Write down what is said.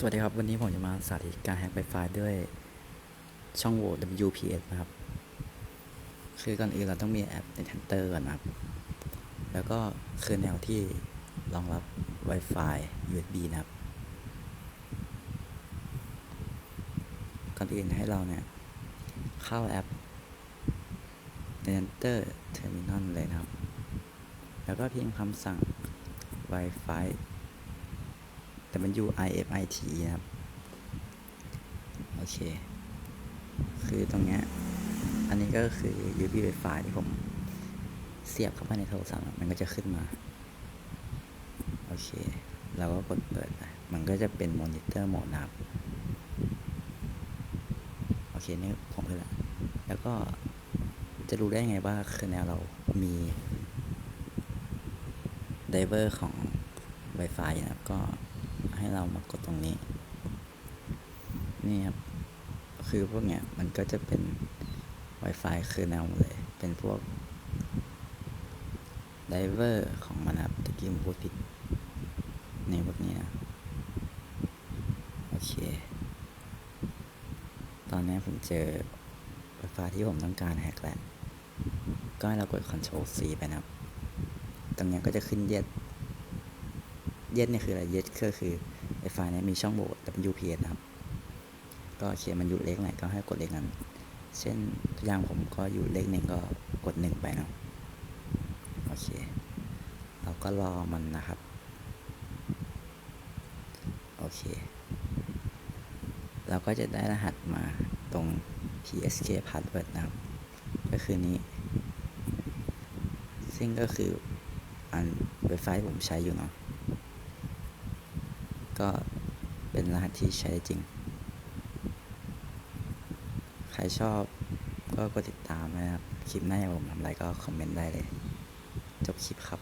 สวัสดีครับ วันนี้ผมจะมาสาธิตการแฮกไวไฟด้วยช่องโหว่ WPS นะครับ คือก่อนอื่นเราต้องมีแอปใน t นเตอร์ก่อนนะครับ แล้วก็คือแนวที่รองรับ Wi-Fi USB นะครับ ก่อนอื่นให้เราเนี่ย เข้าแอปใน t นเตอร์ Terminal เลยนะครับ แล้วก็พิมพ์คำสั่ง Wi-Fi แต่มัน U I F I T นะครับ โอเค คือตรงเนี้ย อันนี้ก็คือ USB Wi-Fi ที่ผมเสียบเข้าไปในโทรศัพท์มันก็จะขึ้นมา โอเค เราก็กดเปิดไปมันก็จะเป็นมอนิเตอร์โหมดนะครับ โอเค นี่ผมขึ้นแล้วแล้วก็จะรู้ได้ไงว่าคือแนวเรามีไดเวอร์ของ Wi-Fi นะครับก็ ให้เรามากดตรงนี้ นี่ครับ คือพวกเนี้ยมันก็จะเป็น Wi-Fi คือแนวเลย เป็นพวกไดเวอร์ของมันนะครับตะกี้ผมพูดผิดในพวกนี้นะ โอเค ตอนนี้ผมเจอ Wi-Fi ที่ผมต้องการแฮกแล้ว ก็ให้เรากด Ctrl C ไปนะครับ ตรงนี้ก็จะขึ้นเย็ด เย็ดเนี่ยคืออะไรเย็ดก็คือไอไฟล์เนี้มีช่องโหว่ WPS นะครับ ก็เขียนมันอยู่เลขไหนก็ให้กดเลขนั้น เช่นตัวอย่างผมก็อยู่เลขหนึ่งก็กดหนึ่งไปเนาะโอเค เราก็รอมันนะครับ โอเค เราก็จะได้รหัสมาตรง PSK password นะครับ ก็คือนี้ ซึ่งก็คืออันเว็บไซต์ผมใช้อยู่เนาะ ก็เป็นรหัสที่ใช้ได้จริง ใครชอบก็กดติดตามนะครับ คลิปหน้าอยากผมทำอะไรก็คอมเมนต์ได้เลย จบคลิปครับ